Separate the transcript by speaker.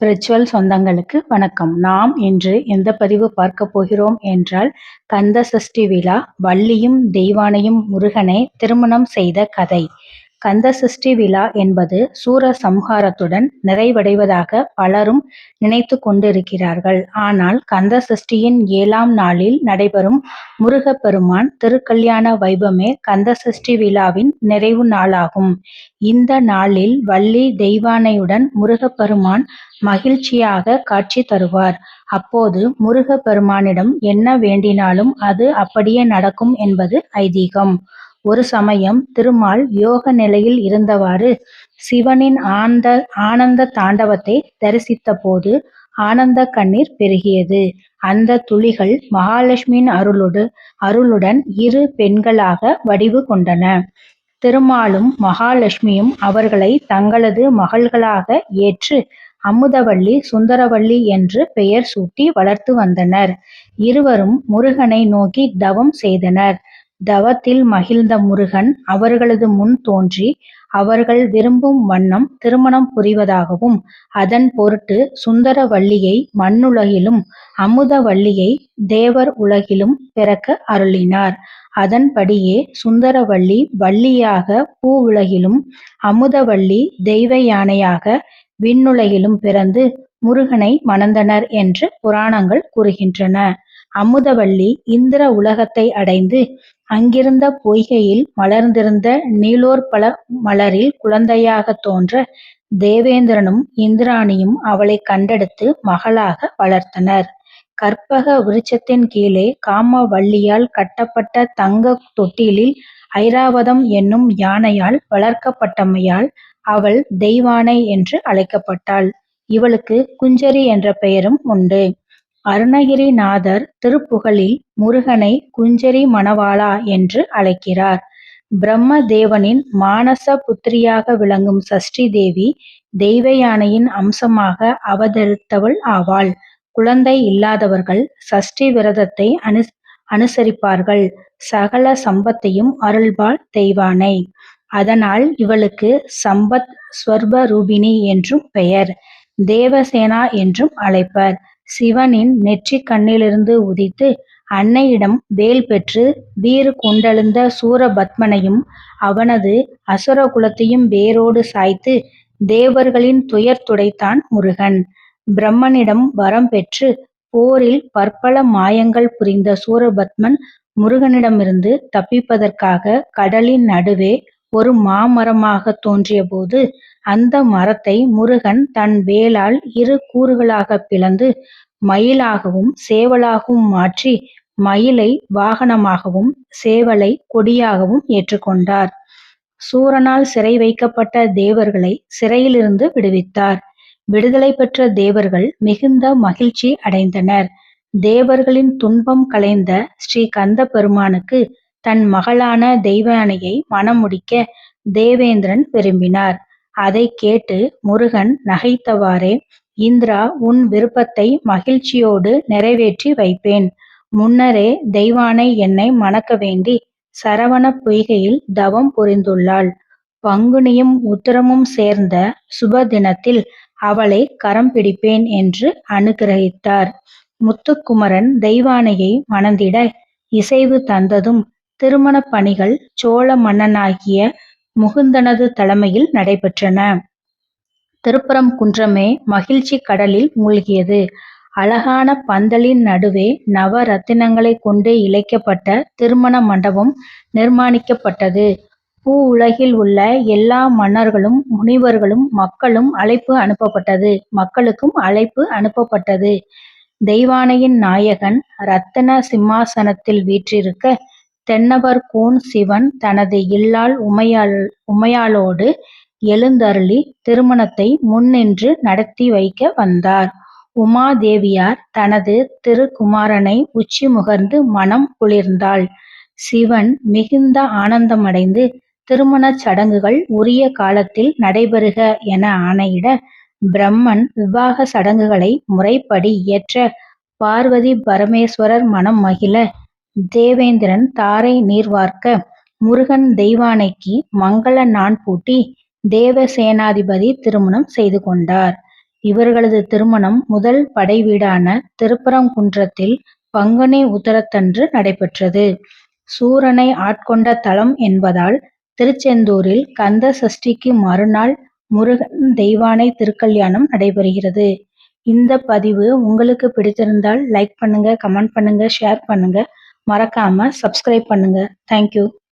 Speaker 1: Spiritual சொந்தங்களுக்கு வணக்கம். நாம் இன்று எந்த பதிவு பார்க்க போகிறோம் என்றால் கந்த சஷ்டி விழா வள்ளியும் தெய்வானையும் முருகனை திருமணம் செய்த கதை. கந்த சஷ்டி விழா என்பது சூர சம்ஹாரத்துடன் நிறைவடைவதாக பலரும் நினைத்து கொண்டிருக்கிறார்கள். ஆனால் கந்த சஷ்டியின் ஏழாம் நாளில் நடைபெறும் முருகப்பெருமான் திருக்கல்யாண வைபமே கந்த சஷ்டி விழாவின் நிறைவு நாளாகும். இந்த நாளில் வள்ளி தெய்வானையுடன் முருகப்பெருமான் மகிழ்ச்சியாக காட்சி தருவார். அப்போது முருகப்பெருமானிடம் என்ன வேண்டினாலும் அது அப்படியே நடக்கும் என்பது ஐதீகம். ஒரு சமயம் திருமால் யோக நிலையில் இருந்தவாறு சிவனின் ஆந்த ஆனந்த தாண்டவத்தை தரிசித்த போது ஆனந்த கண்ணீர் பெருகியது. அந்த துளிகள் மகாலட்சுமியின் அருளோடு அருளுடன் இரு பெண்களாக வடிவு கொண்டன. திருமாலும் மகாலட்சுமியும் அவர்களை தங்களது மகள்களாக ஏற்று அமுதவள்ளி சுந்தரவள்ளி என்று பெயர் சூட்டி வளர்த்து வந்தனர். இருவரும் முருகனை நோக்கி தவம் செய்தனர். தவத்தில் மகிழ்ந்த முருகன் அவர்களது முன் தோன்றி அவர்கள் விரும்பும் வண்ணம் திருமணம் புரிவதாகவும் அதன் பொருட்டு சுந்தரவள்ளியை மண்ணுலகிலும் அமுதவள்ளியை தேவர் உலகிலும் பிறக்க அருளினார். அதன்படியே சுந்தரவள்ளி வள்ளியாக பூ உலகிலும் அமுதவள்ளி தெய்வ யானையாக விண்ணுலகிலும் பிறந்து முருகனை மணந்தனர் என்று புராணங்கள் கூறுகின்றன. அமுதவள்ளி இந்திர உலகத்தை அடைந்து அங்கிருந்த பொய்கையில் மலர்ந்திருந்த நீலோற்பல மலரில் குழந்தையாக தோன்ற தேவேந்திரனும் இந்திராணியும் அவளை கண்டெடுத்து மகளாக வளர்த்தனர். கற்பக விருட்சத்தின் கீழே காமவள்ளியால் கட்டப்பட்ட தங்க தொட்டிலில் ஐராவதம் என்னும் யானையால் வளர்க்கப்பட்டமையால் அவள் தெய்வானை என்று அழைக்கப்பட்டாள். இவளுக்கு குஞ்சரி என்ற பெயரும் உண்டு. அருணகிரிநாதர் திருப்புகழில் முருகனை குஞ்சரி மணவாளா என்று அழைக்கிறார். பிரம்ம தேவனின் மானச புத்திரியாக விளங்கும் சஷ்டி தேவி தெய்வ யானையின் அம்சமாக அவதரித்தவள் ஆவாள். குழந்தை இல்லாதவர்கள் சஷ்டி விரதத்தை அனு அனுசரிப்பார்கள். சகல சம்பத்தையும் அருள்பாள் தெய்வானை. அதனால் இவளுக்கு சம்பத் ஸ்வர்பரூபிணி என்றும் பெயர் தேவசேனா என்றும் அழைப்பர். சிவனின் நெற்றிக் கண்ணிலிருந்து உதித்து அன்னையிடம் வேல் பெற்று வீறு கொண்டெழுந்த சூரபத்மனையும் அவனது அசுர குலத்தையும் வேரோடு சாய்த்து தேவர்களின் துயர் துடைத்தான் முருகன். பிரம்மனிடம் வரம் பெற்று போரில் பற்பல மாயங்கள் புரிந்த சூரபத்மன் முருகனிடமிருந்து தப்பிப்பதற்காக கடலின் நடுவே ஒரு மாமரமாக தோன்றியபோது அந்த மரத்தை முருகன் தன் வேலால் இரு கூறுகளாக பிளந்து மயிலாகவும் சேவலாகவும் மாற்றி மயிலை வாகனமாகவும் சேவலை கொடியாகவும் ஏற்றுக்கொண்டார். சூரனால் சிறை வைக்கப்பட்ட தேவர்களை சிறையிலிருந்து விடுவித்தார். விடுதலை பெற்ற தேவர்கள் மிகுந்த மகிழ்ச்சி அடைந்தனர். தேவர்களின் துன்பம் களைந்த ஸ்ரீ கந்த பெருமானுக்கு தன் மகளான தெய்வானையை மணமுடிக்க தேவேந்திரன் விரும்பினார். அதை கேட்டு முருகன் நகைத்தவாறே இந்திரா உன் விருப்பத்தை மகிழ்ச்சியோடு நிறைவேற்றி வைப்பேன். முன்னரே தெய்வானை என்னை மணக்க வேண்டி சரவண பொய்கையில் தவம் புரிந்துள்ளாள். பங்குனியும் உத்தரமும் சேர்ந்த சுப தினத்தில் அவளை கரம் பிடிப்பேன் என்று அனுகிரகித்தார். முத்துக்குமரன் தெய்வானையை மணந்திட இசைவு தந்ததும் திருமணப் பணிகள் சோழ மன்னனாகிய முகுந்தனது தலைமையில் நடைபெற்றன. திருப்பரம் குன்றமே மகிழ்ச்சி கடலில் மூழ்கியது. அழகான பந்தலின் நடுவே நவ ரத்தினங்களை கொண்டு இழைக்கப்பட்ட திருமண மண்டபம் நிர்மாணிக்கப்பட்டது. பூ உலகில் உள்ள எல்லா மன்னர்களும் முனிவர்களும் மக்களும் அழைப்பு அனுப்பப்பட்டது. மக்களுக்கும் அழைப்பு அனுப்பப்பட்டது. தெய்வானையின் நாயகன் ரத்தன சிம்மாசனத்தில் வீற்றிருக்க தென்னவர்கோன் சிவன் தனது இல்லாள் உமையாள் உமையாளோடு எழுந்தருளி திருமணத்தை முன்னின்று நடத்தி வைக்க வந்தார். உமாதேவியார் தனது திருக்குமாரனை உச்சி முகர்ந்து மனம் குளிர்ந்தாள். சிவன் மிகுந்த ஆனந்தமடைந்து திருமணச் சடங்குகள் உரிய காலத்தில் நடைபெறுக என ஆணையிட பிரம்மன் விவாக சடங்குகளை முறைப்படி இயற்ற பார்வதி பரமேஸ்வரர் மனம் மகிழ தேவேந்திரன் தாரை நீர்வார்க்க முருகன் தெய்வானைக்கு மங்கள நான் பூட்டி தேவசேனாதிபதி திருமணம் செய்து கொண்டார் இவர்களது திருமணம் முதல் படை வீடான திருப்பரங்குன்றத்தில் பங்குனி உத்தரத்தன்று நடைபெற்றது. சூரனை ஆட்கொண்ட தலம் என்பதால் திருச்செந்தூரில் கந்த சஷ்டிக்கு மறுநாள் முருகன் தெய்வானை திருக்கல்யாணம் நடைபெறுகிறது. இந்த பதிவு உங்களுக்கு பிடித்திருந்தால் லைக் பண்ணுங்க, கமெண்ட் பண்ணுங்க, ஷேர் பண்ணுங்க. மறக்காம சப்ஸ்கிரைப் பண்ணுங்க. தேங்க்யூ.